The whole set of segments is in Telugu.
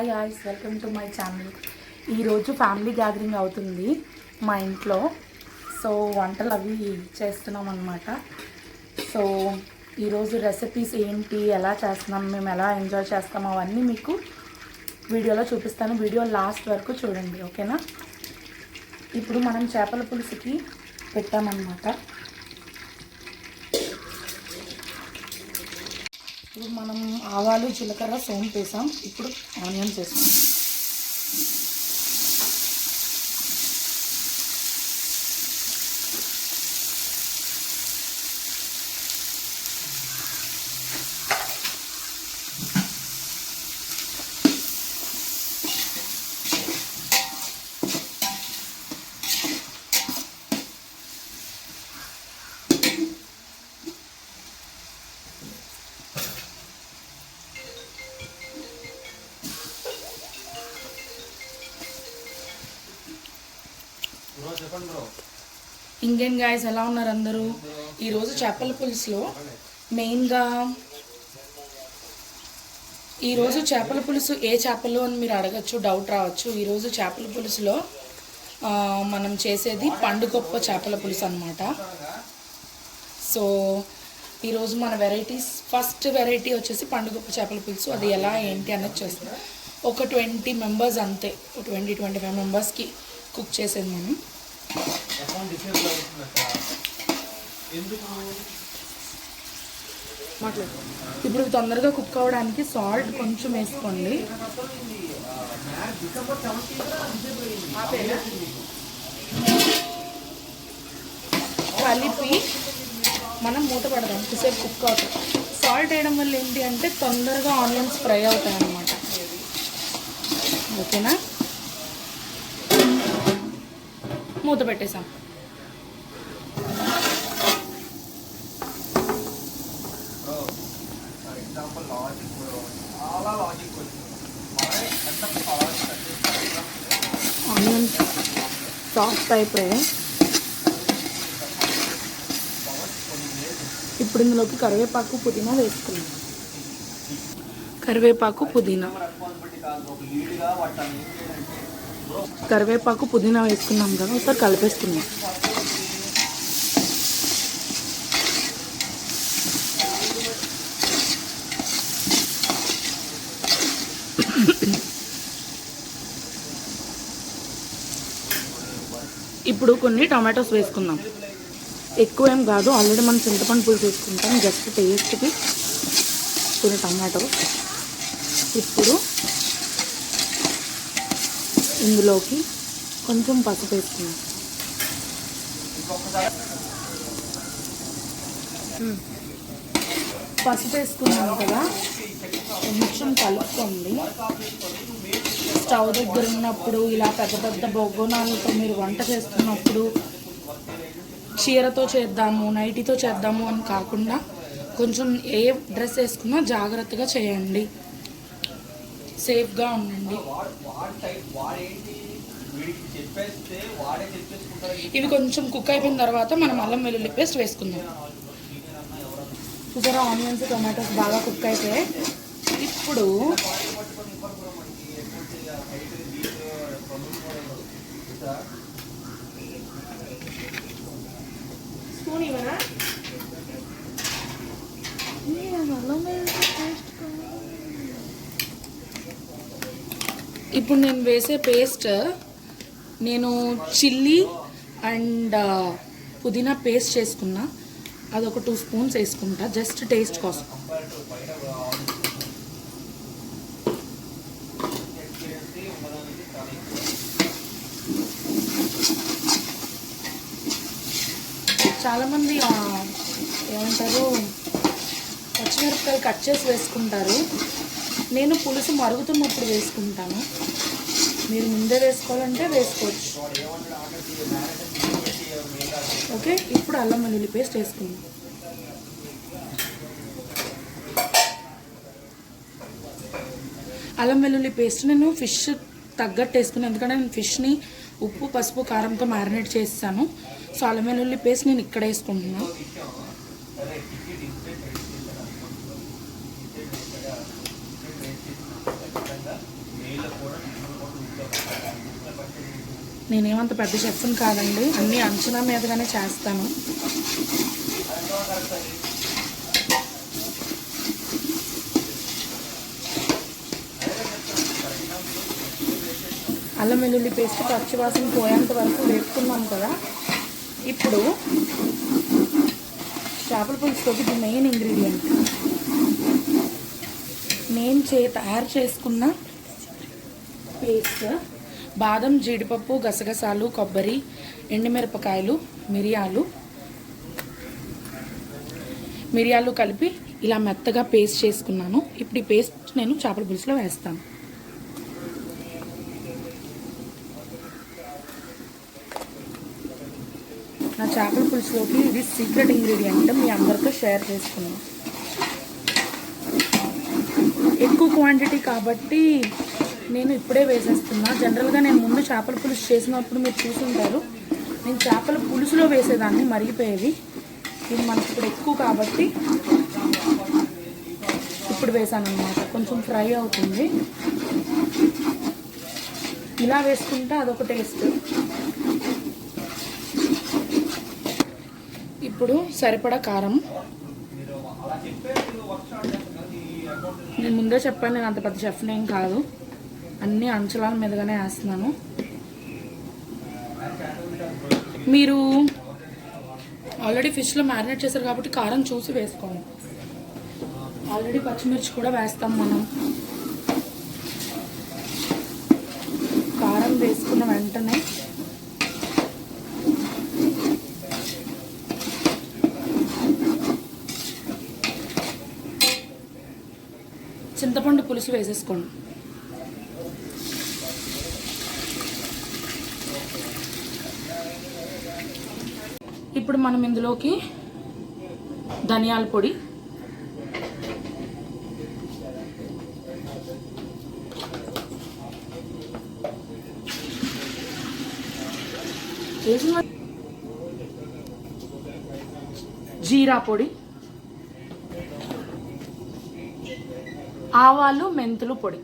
హాయ్ హాయ్స్ వెల్కమ్ టు మై ఛానల్ ఈరోజు ఫ్యామిలీ గ్యాదరింగ్ అవుతుంది మా ఇంట్లో. సో వంటలు అవి చేస్తున్నాం అనమాట సో ఈరోజు రెసిపీస్ ఏంటి ఎలా చేస్తున్నాం మేము ఎలా ఎంజాయ్ చేస్తాం అవన్నీ మీకు వీడియోలో చూపిస్తాను. వీడియో లాస్ట్ వరకు చూడండి ఓకేనా ఇప్పుడు మనం చేపల పులుసుకి పెట్టామన్నమాట. ఇప్పుడు మనం ఆవాలు జీలకర్ర సోంపు వేసాం. ఇప్పుడు ఆనియన్స్ వేసాం. ఇండియన్ గాయస్ ఎలా ఉన్నారు అందరూ? ఈరోజు చేపల పులుసులో మెయిన్గా ఈరోజు చేపల పులుసు ఏ చేపలు అని మీరు అడగచ్చు డౌట్ రావచ్చు. ఈరోజు చేపల పులుసులో మనం చేసేది పండుగొప్ప చేపల పులుసు అనమాట సో ఈరోజు మన వెరైటీస్ ఫస్ట్ వెరైటీ వచ్చేసి పండుగొప్ప చేపల పులుసు. అది ఎలా ఏంటి అనేది చేస్తాం. ఒక ట్వంటీ మెంబర్స్ అంతే. ట్వంటీ ట్వంటీ ఫైవ్ మెంబర్స్కి కుక్ చేసేది మనం. మాట్లాడు. ఇప్పుడు తొందరగా కుక్ అవ్వడానికి సాల్ట్ కొంచెం వేసుకోండి. కలిపి మనం మూత పెడదాం. కొద్దిసేపు కుక్ అవుతాం సాల్ట్ వేయడం వల్ల ఏంటి అంటే తొందరగా ఆనియన్స్ ఫ్రై అవుతాయి అన్నమాట ఓకేనా? మూత పెట్టేసాం ఆనియన్స్ సాఫ్ట్ అయిపోయాయి. ఇప్పుడు ఇందులోకి కరివేపాకు పుదీనా వేసుకున్నాం కరివేపాకు పుదీనా. కరివేపాకు పుదీనా వేసుకున్నాం కదా ఒకసారి కలిపేసుకున్నాం ఇప్పుడు కొన్ని టమాటోస్ వేసుకుందాం. ఎక్కువ ఏం కాదు ఆల్రెడీ మనం చింతపండు పులుసు వేసుకుంటాం. జస్ట్ టేస్ట్కి కొన్ని టమాటో ఇప్పుడు ఇందులోకి కొంచెం పసుపు వేసుకున్నాం పసుపు వేసుకున్నాం కదా కొంచెం కలుపుకోండి. స్టవ్ దగ్గర ఉన్నప్పుడు ఇలా పెద్ద పెద్ద బొగ్గోనాలతో మీరు వంట చేస్తున్నప్పుడు చీరతో చేద్దాము నైటీతో చేద్దాము అని కాకుండా కొంచెం ఏ డ్రెస్ వేసుకున్నా జాగ్రత్తగా చేయండి. సేఫ్గా ఉండండి. ఇవి కొంచెం కుక్ అయిపోయిన తర్వాత మనం అల్లం వెల్లుల్లి పేస్ట్ వేసుకుందాం. చూసారా ఆనియన్స్ టొమాటోస్ బాగా కుక్ అయిపోయాయి. ఇప్పుడు స్పూన్ ఇవ్వనా ఇప్పుడు నేను వేసే పేస్ట్ నేను చిల్లీ అండ్ పుదీనా పేస్ట్ చేసుకున్నా. అదొక టూ స్పూన్స్ వేసుకుంటా జస్ట్ టేస్ట్ కోసం. చాలామంది ఏమంటారు పచ్చిమిరపకాయలు కట్ చేసి వేసుకుంటారు. నేను పులుసు మరుగుతున్నప్పుడు వేసుకుంటాను. మీరు ముందే వేసుకోవాలంటే వేసుకోవచ్చు. ఓకే? ఇప్పుడు అల్లం వెల్లుల్లి పేస్ట్ వేసుకుందాం. అల్లం వెల్లుల్లి పేస్ట్ నేను ఫిష్ తగ్గట్టు వేసుకున్నాను. ఎందుకంటే నేను ఫిష్ని ఉప్పు పసుపు కారంతో మ్యారినేట్ చేస్తాను. సో అల్లం వెల్లుల్లి పేస్ట్ నేను ఇక్కడ వేసుకుంటున్నాను నేనేమంత పెద్ద చెఫ్ని కాదండి అన్నీ అంచనా మీదగానే చేస్తాను. అల్లం వెల్లుల్లి పేస్ట్ పచ్చివాసన పోయేంత వరకు వేసుకున్నాం కదా. ఇప్పుడు చేపల పులుసులోకి ఇది మెయిన్ ఇంగ్రీడియంట్ నేను చే తయారు చేసుకున్న పేస్ట్ బాదం జీడిపప్పు గసగసాలు కొబ్బరి ఎండుమిరపకాయలు మిరియాలు. మిరియాలు కలిపి ఇలా మెత్తగా పేస్ట్ చేసుకున్నాను. ఇప్పుడు ఈ పేస్ట్ నేను చేపల పులుసులో వేస్తాను నా చేపల పులుసులోకి ఇది సీక్రెట్ ఇంగ్రీడియంట్ మీ అందరితో షేర్ చేసుకున్నాను ఎక్కువ క్వాంటిటీ కాబట్టి నేను ఇప్పుడే వేసేస్తున్నా. జనరల్గా నేను ముందు చేపల పులుసు చేసినప్పుడు మీరు చూసుంటారు. నేను చేపల పులుసులో వేసేదాన్ని మరిగిపోయేవి ఇది మనకి ఇప్పుడు ఎక్కువ కాబట్టి ఇప్పుడు వేసాను అనమాట కొంచెం ఫ్రై అవుతుంది. ఇలా వేసుకుంటే అదొక టేస్ట్ ఇప్పుడు సరిపడా కారం. నేను ముందే చెప్పాను నేను అంత పెద్ద చెఫ్ని ఏం కాదు. అన్ని అంచలాల మీదుగానే వేస్తున్నాను. మీరు ఆల్రెడీ ఫిష్లో మ్యారినేట్ చేశారు కాబట్టి కారం చూసి వేసుకోండి. ఆల్రెడీ పచ్చిమిర్చి కూడా వేస్తాం మనం. కారం వేసుకున్న వెంటనే చింతపండు వేసేసుకోండి ఇప్పుడు మనం ఇందులోకి ధనియాల పొడి వేసిన జీరా పొడి ఆవాలు మెంతులు పొడి.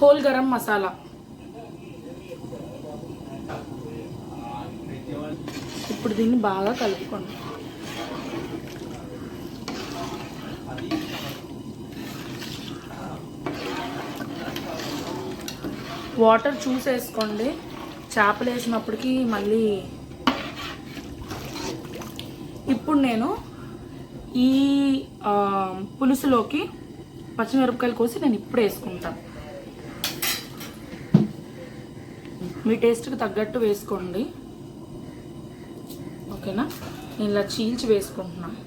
హోల్ గరం మసాలా. ఇప్పుడు దీన్ని బాగా కలుపుకోండి. వాటర్ చూసేసుకోండి. చేపలు వేసినప్పటికీ మళ్ళీ ఇప్పుడు నేను ఈ పులుసులోకి పచ్చిమిరపకాయలు కోసి నేను ఇప్పుడు వేసుకుంటాను మీ టేస్ట్కి తగ్గట్టు వేసుకోండి. ఓకేనా? నేను ఇలా చీల్చి వేసుకుంటున్నాను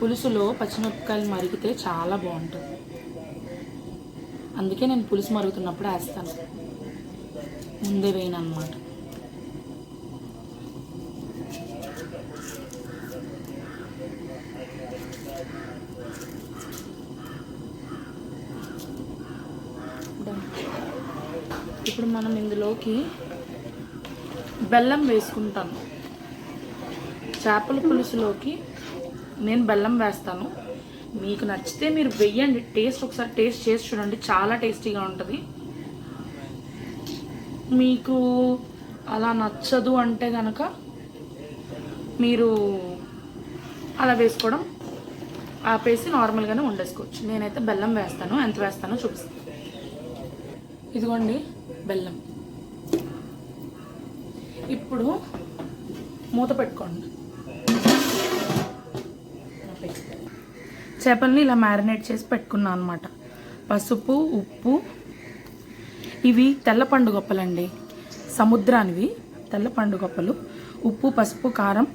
పులుసులో పచ్చిమిరపకాయలు మరిగితే చాలా బాగుంటుంది. అందుకే నేను పులుసు మరుగుతున్నప్పుడు వేస్తాను. ముందే వేయను అనమాట ఇప్పుడు మనం ఇందులోకి బెల్లం వేసుకుంటాను. చేపల పులుసులోకి నేను బెల్లం వేస్తాను. మీకు నచ్చితే మీరు వెయ్యండి టేస్ట్ ఒకసారి టేస్ట్ చేసి చూడండి. చాలా టేస్టీగా ఉంటుంది. మీకు అలా నచ్చదు అంటే కనుక మీరు అలా వేసుకోవడం ఆపేసి నార్మల్గానే వండేసుకోవచ్చు. నేనైతే బెల్లం వేస్తాను. ఎంత వేస్తానో చూపిస్తాను. ఇదిగోండి. బెల్లం. ఇప్పుడు మూత పెట్టుకోండి. చేపల్ని ఇలా మ్యారినేట్ చేసి పెట్టుకున్నాను అనమాట పసుపు ఉప్పు. ఇవి తెల్ల పండు గొప్పలండి. సముద్రానివి తెల్ల పండు గొప్పలు. ఉప్పు పసుపు కారం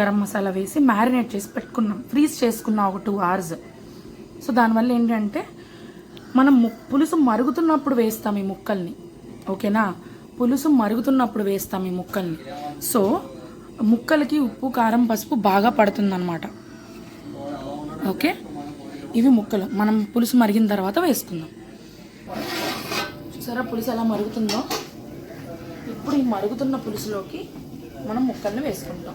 గరం మసాలా వేసి మ్యారినేట్ చేసి పెట్టుకున్నాం. ఫ్రీజ్ చేసుకున్నాం ఒక టూ అవర్స్. సో దానివల్ల ఏంటంటే మనం పులుసు మరుగుతున్నప్పుడు వేస్తాం ఈ ముక్కల్ని. ఓకేనా? పులుసు మరుగుతున్నప్పుడు వేస్తాం ఈ ముక్కల్ని. సో ముక్కలకి ఉప్పు కారం పసుపు బాగా పడుతుందన్నమాట. ఓకే? ఇవి ముక్కలు. మనం పులుసు మరిగిన తర్వాత వేసుకుందాం. చూసారా పులుసు ఎలా మరుగుతుందో? ఇప్పుడు ఈ మరుగుతున్న పులుసులోకి మనం ముక్కల్ని వేసుకుంటాం.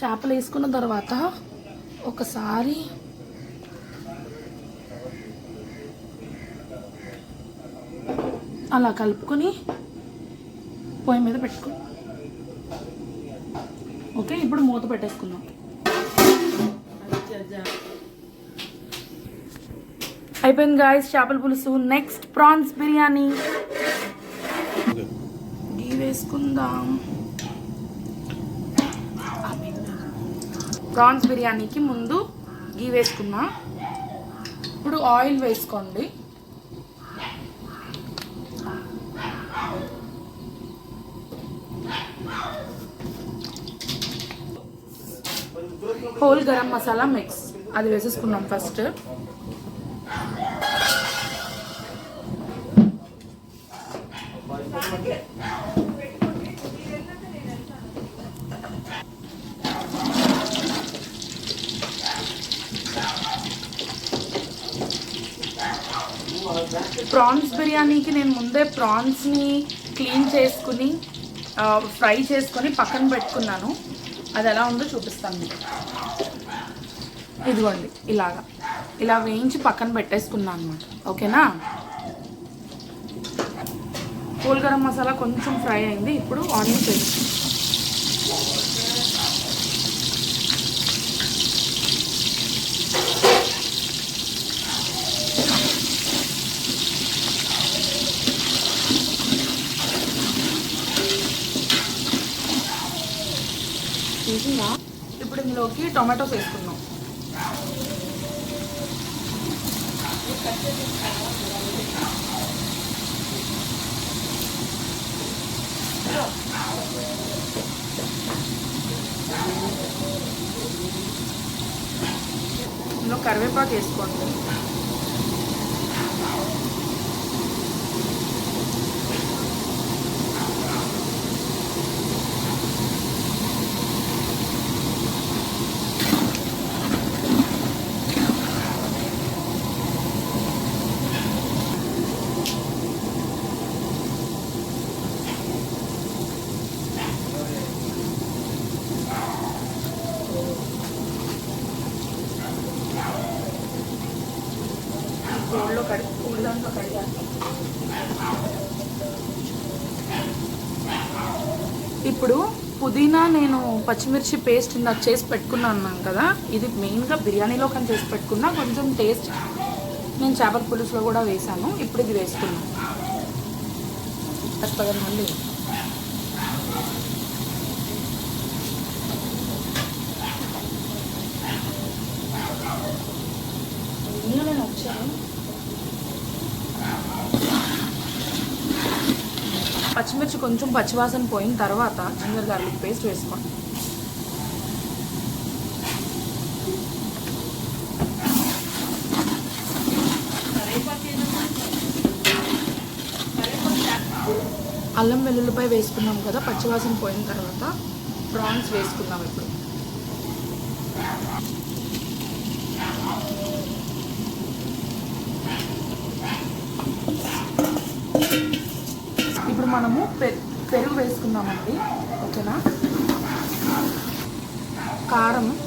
చేపలు వేసుకున్న తర్వాత ఒకసారి అలా కలుపుకొని పొయ్యి మీద పెట్టుకో. ఓకే ఇప్పుడు మూత పెట్టేసుకుందాం. అయిపోయింది గాయస్ చేపల పులుసు. Next prawns biryani. గీ వేసుకుందాం. ప్రాన్స్ బిర్యానీకి ముందు గీ వేసుకున్నా ఇప్పుడు ఆయిల్ వేసుకోండి. Whole garam masala mix. అది వేసేసుకున్నాం ఫస్ట్. ప్రాన్స్ బిర్యానీకి నేను ముందే ప్రాన్స్ని క్లీన్ చేసుకుని ఫ్రై చేసుకొని పక్కన పెట్టుకున్నాను. అది ఎలా ఉందో చూపిస్తాను మీకు. ఇదిగోండి ఇలాగా. ఇలా వేయించి పక్కన పెట్టేసుకున్నాను అనమాట ఓకేనా? పూల్ గరం మసాలా కొంచెం ఫ్రై అయింది. ఇప్పుడు ఆనియన్స్ వేసి తీసిందా ఇప్పుడు ఇందులోకి టొమాటోస్ వేసుకున్నాం ఇందులో కరివేపాకు వేసుకోండి కోళ్ళలో కడిగి కోడి దాంట్లో కడిగాను ఇప్పుడు పుదీనా నేను పచ్చిమిర్చి పేస్ట్ ఇందాక చేసి పెట్టుకున్నాను కదా ఇది మెయిన్గా బిర్యానీలో కానీ చేసి పెట్టుకున్నా కొంచెం టేస్ట్ నేను చేపల పులుసులో కూడా వేసాను. ఇప్పుడు ఇది వేసుకున్నాను పది మంది నేను వచ్చాను పచ్చిమిర్చి కొంచెం పచ్చివాసన పోయిన తర్వాత జింజర్ గార్లిక్ పేస్ట్ వేసుకోండి. అల్లం వెల్లుల్లిపై వేసుకున్నాం కదా పచ్చివాసన పోయిన తర్వాత ప్రాన్స్ వేసుకున్నాం ఇప్పుడు ఇప్పుడు. మనము పె- పెరుగు వేసుకుందామండి ఓకేనా? కారం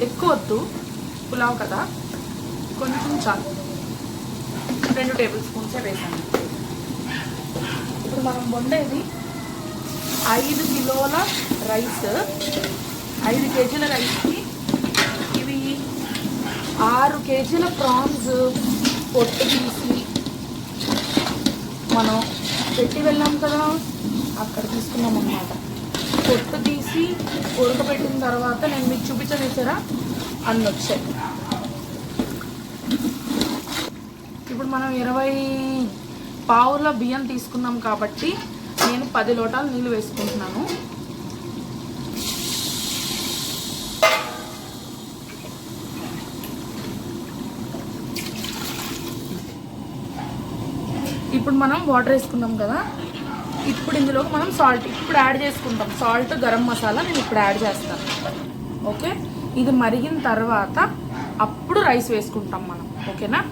ఎక్కువ వద్దు పులావ్ కదా? కొంచెం చాలు. రెండు టేబుల్ స్పూన్సే వేసాను. ఇప్పుడు మనం వండేది ఐదు కిలోల రైస్. ఐదు కేజీల రైస్కి ఇవి ఆరు కేజీల ప్రాన్స్ పొట్టు తీసి మనం పెట్టి వెళ్ళాం కదా అక్కడ తీసుకున్నాం అన్నమాట. పొట్టు తీసి ఉడకబెట్టిన తర్వాత నేను మీకు చూపించలేసారా అన్ని వచ్చాయి. ఇప్పుడు మనం ఇరవై పావుల బియ్యం తీసుకున్నాం కాబట్టి నేను పది లోటాలు నీళ్ళు వేసుకుంటున్నాను ఇప్పుడు మనం వాటర్ వేసుకున్నాం కదా ఇప్పుడు ఇందులో మనం సాల్ట్ ఇప్పుడు యాడ్ చేసుకుంటాం. సాల్ట్ గరం మసాలా నేను ఇప్పుడు యాడ్ చేస్తాను. ఓకే ఇది మరిగిన తర్వాత అప్పుడు రైస్ వేసుకుంటాం మనం. ఓకేనా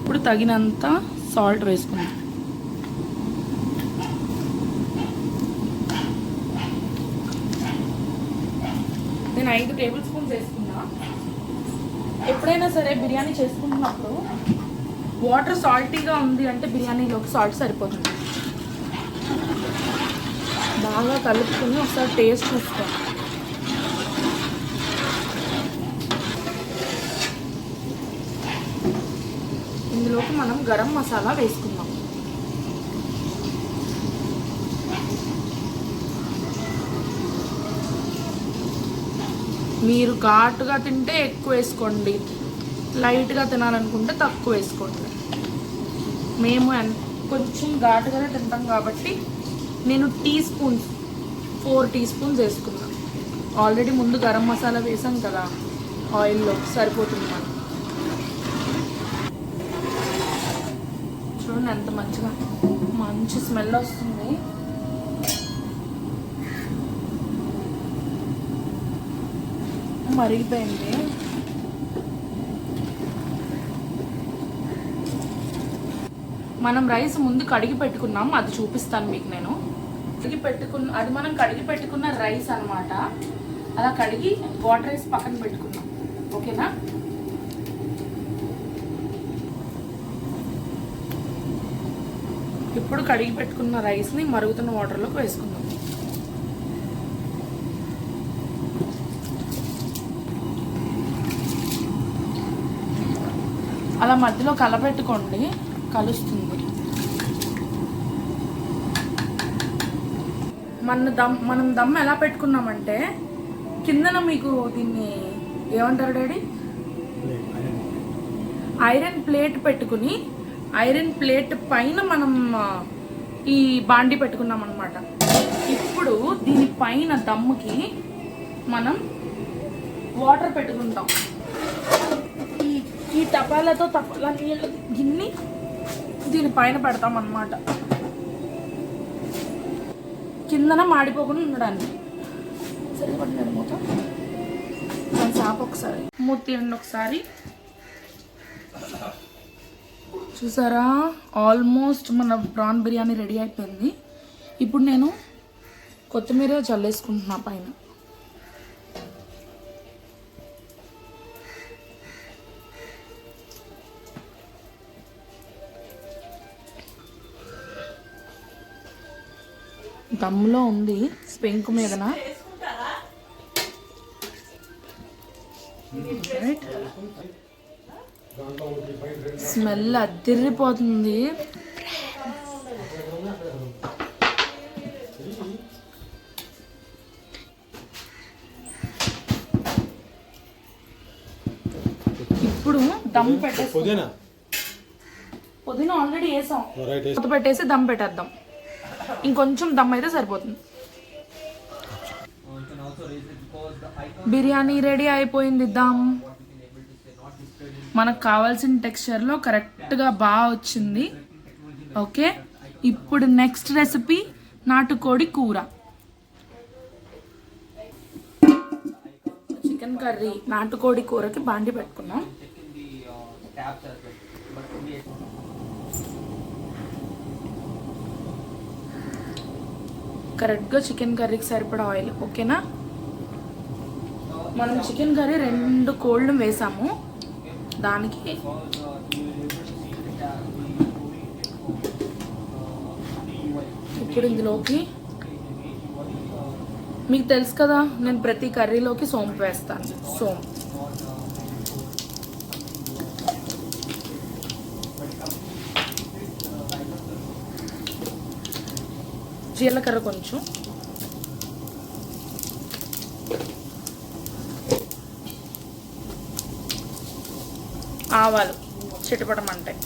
ఇప్పుడు తగినంత సాల్ట్ వేసుకుందాం. ఐదు టేబుల్ స్పూన్స్ వేసుకున్నా. ఎప్పుడైనా సరే బిర్యానీ చేసుకుంటున్నప్పుడు వాటర్ సాల్టీగా ఉంది అంటే బిర్యానీలోకి సాల్ట్ సరిపోతుంది. బాగా కలుపుకుని ఒకసారి టేస్ట్ చూసుకో. ఇందులోకి మనం గరం మసాలా వేసుకుందాం. మీరు ఘాటుగా తింటే ఎక్కువ వేసుకోండి. లైట్గా తినాలనుకుంటే తక్కువ వేసుకోండి. మేము కొంచెం ఘాటుగానే తింటాం కాబట్టి నేను teaspoons four teaspoons వేసుకున్నాను ఆల్రెడీ ముందు గరం మసాలా వేసాం కదా ఆయిల్లో సరిపోతుంది మనం చూడండి ఎంత మంచిగా మంచి స్మెల్ వస్తుంది. మరిగిపోయింది. మనం రైస్ ముందు కడిగి పెట్టుకున్నాం అది చూపిస్తాను మీకు నేను. కడిగి పెట్టుకున్న అది మనం కడిగి పెట్టుకున్న రైస్ అనమాట అలా కడిగి వాటర్ రైస్ పక్కన పెట్టుకున్నాం ఓకేనా? ఇప్పుడు కడిగి పెట్టుకున్న రైస్ని మరుగుతున్న వాటర్లోకి వేసుకుందాం. అలా మధ్యలో కలపెట్టుకోండి. కలుస్తుంది. మన దమ్ మనం దమ్ ఎలా పెట్టుకున్నామంటే కిందన మీకు దీన్ని ఏమంటారు డాడీ? ఐరన్ ప్లేట్ పెట్టుకుని ఐరన్ ప్లేట్ పైన మనం ఈ బాండి పెట్టుకున్నాం అనమాట ఇప్పుడు దీని పైన దమ్ముకి మనం వాటర్ పెట్టుకుంటాం. ఈ ఈ తపాలతో తపాల నీళ్ళు గిన్ని దీని పైన పెడతాం అన్నమాట కిందన మాడిపోకుండా ఉండడానికి. సరిపడినాడు మూత దాని చాప ఒకసారి. మూత తీయండి ఒకసారి. చూసారా? ఆల్మోస్ట్ మన ప్రాన్ బిర్యానీ రెడీ అయిపోయింది. ఇప్పుడు నేను కొత్తిమీర చల్లేసుకుంటున్నా పైన. దమ్ములో ఉంది స్పెంక్ మీదన? Right. స్మెల్ అదిరిపోతుంది ఇప్పుడు దమ్ పెట్టేసి పుదీనా పుదీనా ఆల్రెడీ వేసాం. పెట్టేసి దమ్ పెట్టేద్దాం. ఇంకొంచెం దమ్ అయితే సరిపోతుంది. బిర్యానీ రెడీ అయిపోయింది దమ్. మనకు కావాల్సిన టెక్స్చర్లో కరెక్ట్గా బాగా వచ్చింది. ఓకే? ఇప్పుడు నెక్స్ట్ రెసిపీ నాటుకోడి కూర. చికెన్ కర్రీ నాటుకోడి కూరకి బాండి పెట్టుకున్నాం. కరెక్ట్గా చికెన్ కర్రీకి సరిపడా ఆయిల్ ఓకేనా? మనం చికెన్ కర్రీ రెండు కోళ్ళు వేసాము. దానికి ఇప్పుడు ఇందులోకి మీకు తెలుసు కదా నేను ప్రతి కర్రీలోకి సోంపు వేస్తాను. సోంపు. జీలకర్ర కొంచెం. ఆవాలు చిటపడమంటాయి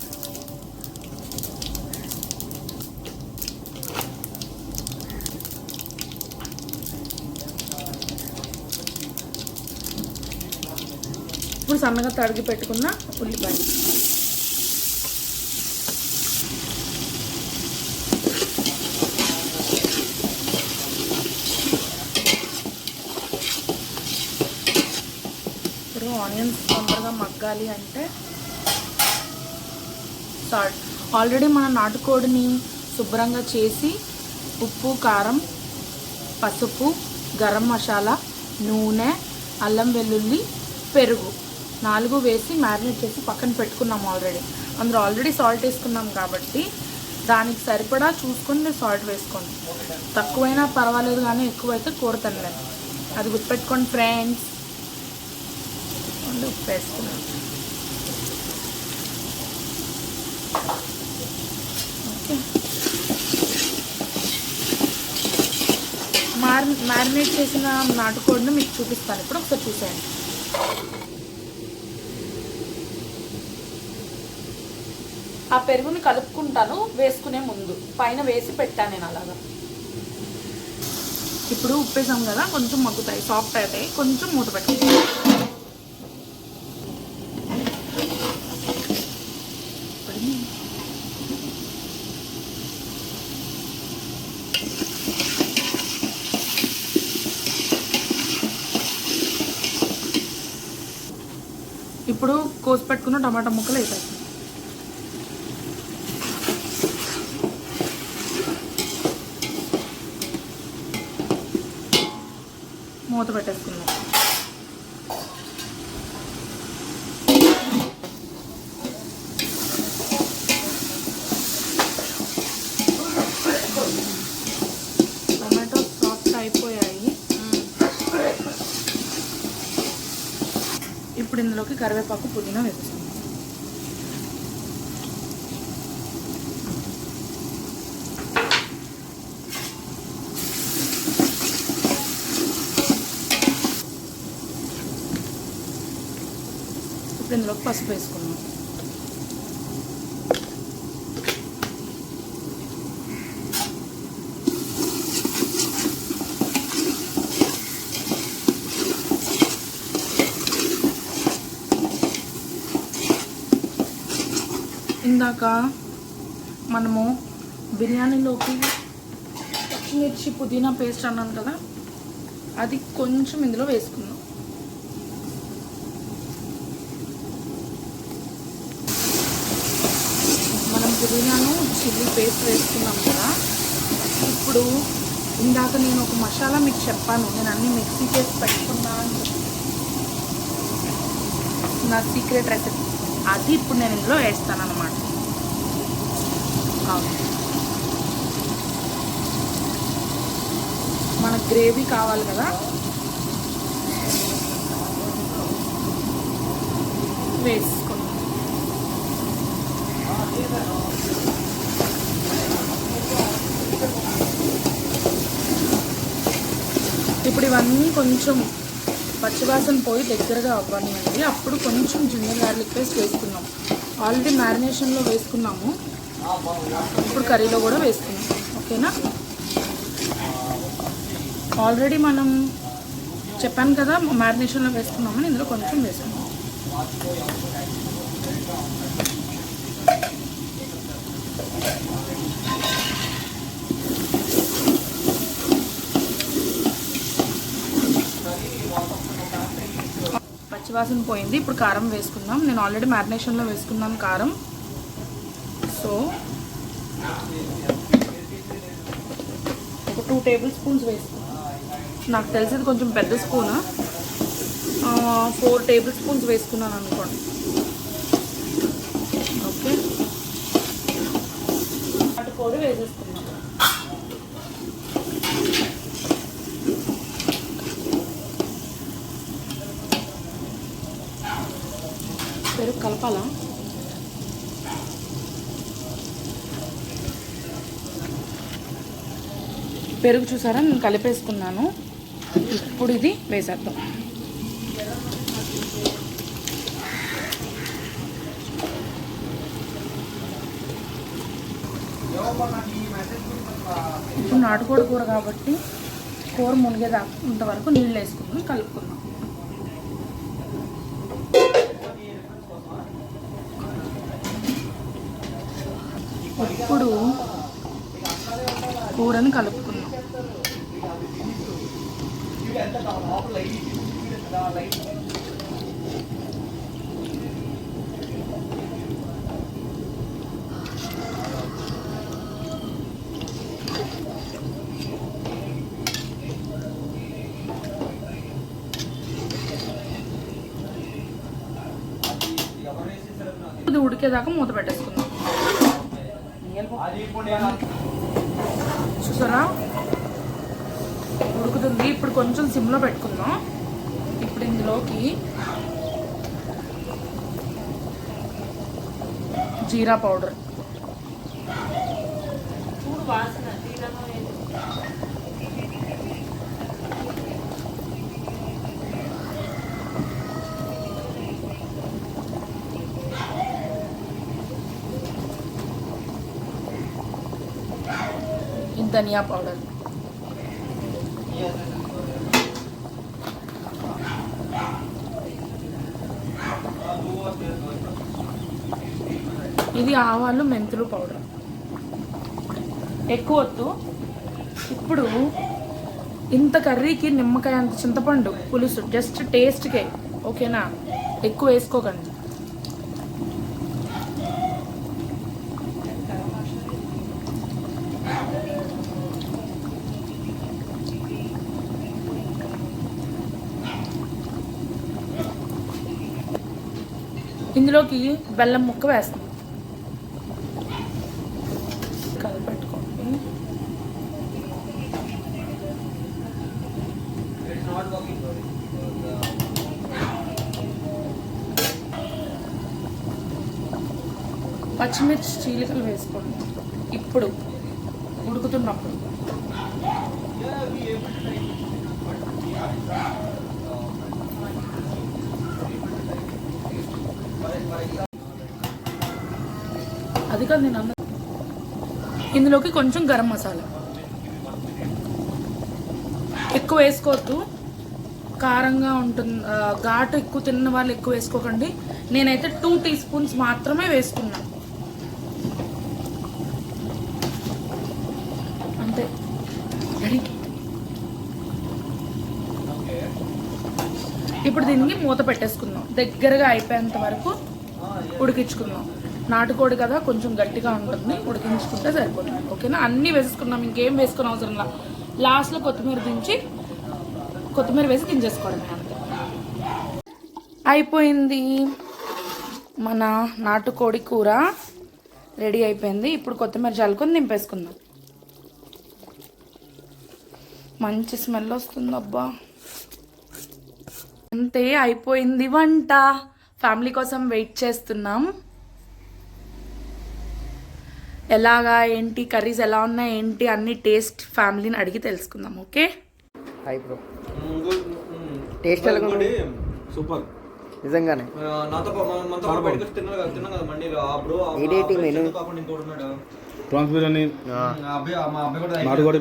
ఇప్పుడు సన్నగా తడిగి పెట్టుకున్న ఉల్లిపాయ ఇప్పుడు ఆనియన్స్ తొందరగా మగ్గాలి అంటే సాల్ట్. ఆల్రెడీ మన నాటుకోడిని శుభ్రంగా చేసి ఉప్పు కారం పసుపు గరం మసాలా నూనె అల్లం వెల్లుల్లి పెరుగు నాలుగు వేసి మ్యారినేట్ చేసి పక్కన పెట్టుకున్నాం ఆల్రెడీ. అందులో ఆల్రెడీ సాల్ట్ వేసుకున్నాం కాబట్టి దానికి సరిపడా చూసుకొని మీరు సాల్ట్ వేసుకోండి. తక్కువైనా పర్వాలేదు కానీ ఎక్కువైతే కూర తినలేదు అది గుర్తుపెట్టుకోండి ఫ్రెండ్స్. ఉప్పు వేసుకున్నాను. మార్ మ్యారినేట్ చేసిన నాటుకోడిని మీకు చూపిస్తాను. ఇప్పుడు ఒకసారి చూసేయండి. ఆ పెరుగుని కలుపుకుంటాను వేసుకునే ముందు. పైన వేసి పెట్టాను నేను అలాగా. ఇప్పుడు ఉప్పేసాం కదా కొంచెం మగ్గుతాయి సాఫ్ట్ అవుతాయి కొంచెం మూత పెట్టుకుంటాం ఇప్పుడు కోసి పెట్టుకున్న టమాటా ముక్కలు వేసేస్తాం మూత పెట్టేసుకుందాం టమాటో సాఫ్ట్ అయిపోయాయి ఇప్పుడు ఇందులోకి కరివేపాకు పుదీనా వేస్తాం ఇప్పుడు ఇందులోకి పసుపు వేసుకున్నాం ఇందాక మనము బిర్యానీలోకి పచ్చిమిర్చి పుదీనా పేస్ట్ అన్నాను కదా అది కొంచెం ఇందులో వేసుకుందాం. మనం పుదీనాను చిల్లీ పేస్ట్ వేసుకున్నాం కదా ఇప్పుడు ఇందాక నేను ఒక మసాలా మీకు చెప్పాను నేను అన్ని మిక్సీ చేసి పెట్టుకున్నా నా సీక్రెట్ రెసిపీ. అది ఇప్పుడు నేను ఇందులో వేస్తాను అనమాట మనకు గ్రేవీ కావాలి కదా? వేసుకుందాం ఇప్పుడు ఇవన్నీ కొంచెం పచ్చివాసన పోయి దగ్గరగా అవ్వనివ్వండి అప్పుడు కొంచెం జింజర్ గార్లిక్ పేస్ట్ వేసుకున్నాం ఆల్రెడీ మ్యారినేషన్లో వేసుకున్నాము. ఇప్పుడు కర్రీలో కూడా వేసుకున్నాం ఓకేనా? ఆల్రెడీ మనం చెప్పాను కదా మ్యారినేషన్లో వేసుకున్నామని ఇందులో కొంచెం వేసుకున్నాం పచ్చివాసన పోయింది. ఇప్పుడు కారం వేసుకుందాం. నేను ఆల్రెడీ మ్యారినేషన్లో వేసుకున్నాను కారం. సో ఒక టూ టేబుల్ స్పూన్స్ వేసుకున్నాను నాకు తెలిసేది కొంచెం పెద్ద స్పూన్ ఫోర్ టేబుల్ స్పూన్స్ వేసుకున్నాను అనుకోండి. ఓకే. అటు పొడి వేసేస్తున్నాను పెరుగు కలపాలా? పెరుగు చూసారా? నేను కలిపేసుకున్నాను. ఇప్పుడు ఇది వేసేద్దాం. ఇప్పుడు నాటుకోడి కూర కాబట్టి కూర మునిగేదాకా వరకు నీళ్ళు వేసుకుని కలుపుకుందాం ఇప్పుడు కూరని కలుపు ఇది ఉడికేదాకా మూత పెట్టేసుకుందాం. చూసారా? ఉడుకుతుంది. ఇప్పుడు కొంచెం సిమ్లో పెట్టుకుందాం. ఇప్పుడు ఇందులోకి జీరా పౌడర్. చూడు వాసన. ధనియా పౌడర్ ఇది ఆవాలు మెంతులు పౌడర్. ఎక్కువ వద్దు. ఇప్పుడు ఇంత కర్రీకి నిమ్మకాయ అంత చింతపండు పులుసు జస్ట్ టేస్ట్కే ఓకేనా? ఎక్కువ వేసుకోకండి. ఇందులోకి బెల్లం ముక్క వేస్తాం. కలిపెట్టుకోండి పచ్చిమిర్చి చీలికలు వేసుకోండి. ఇప్పుడు ఉడుకుతున్నప్పుడు. అది నేను అన్న ఇందులోకి కొంచెం గరం మసాలా. ఎక్కువ వేసుకోవద్దు. కారంగా ఉంటుంది ఘాటు ఎక్కువ తిన్న వాళ్ళు ఎక్కువ వేసుకోకండి. నేనైతే టూ టీ స్పూన్స్ మాత్రమే వేసుకున్నాను అంతే. ఇప్పుడు దీనికి మూత పెట్టేసుకుందాం. దగ్గరగా అయిపోయేంత వరకు ఉడికించుకుందాం. నాటుకోడి కదా కొంచెం గట్టిగా ఉంటుంది. ఉడికించుకుంటే సరిపోతుంది. ఓకేనా? అన్నీ వేసుకున్నాం ఇంకేం వేసుకుని అవసరం లా. లాస్ట్లో కొత్తిమీర దించి కొత్తిమీర వేసి దించేసుకోవడం అయిపోయింది మన నాటుకోడి కూర. రెడీ అయిపోయింది. ఇప్పుడు కొత్తిమీర చల్లుకొని దింపేసుకుందాం. మంచి స్మెల్ వస్తుంది అబ్బా. అంతే అయిపోయింది వంట. ఫ్యామిలీ కోసం వెయిట్ చేస్తున్నాం. ఎలాగా ఏంటి కర్రీస్ ఎలా ఉన్నాయి ఏంటి అన్ని టేస్ట్ ఫ్యామిలీని అడిగి తెలుసుకుందాం ఓకే? హాయ్ బ్రో టేస్ట్ ఎలా ఉంది? సూపర్. నిజంగానే. ఏడేటి మెను? ప్రాన్స్ బిర్యానీ. ఆ, ఆ అబ్బాయి ఆ మా అబ్బాయి కూడా నాటుకోడి.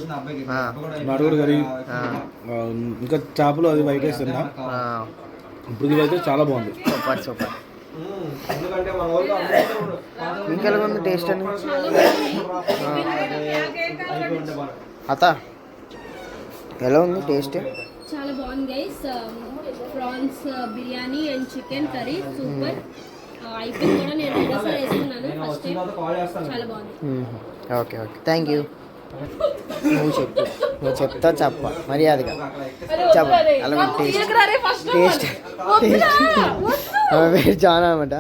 నాటుకోడి కర్రీ. ఇంకా చేపలు అది వైట్ రైస్ తిన్నా. ఆ, ఇప్పుడు అయితే చాలా బాగుంది. Super super. ఉంది టేస్ట్ అని. అత ఎలా ఉంది టేస్ట్ చాలా బాగుంది guys prawns biryani and chicken curry super అయిపోయింది కూడా. నేను రెండోసారి వేసుకున్నాను. నేను ఫస్ట్ టైం చాలా బాగుంది. Okay okay. థ్యాంక్ యూ నువ్వు చెప్పు. నువ్వు చెప్తా చెప్ప. మర్యాదగా. చెప్ప. ఉంది టేస్ట్. టేస్ట్. టేస్ట్ పేరు చాలా అనమాట.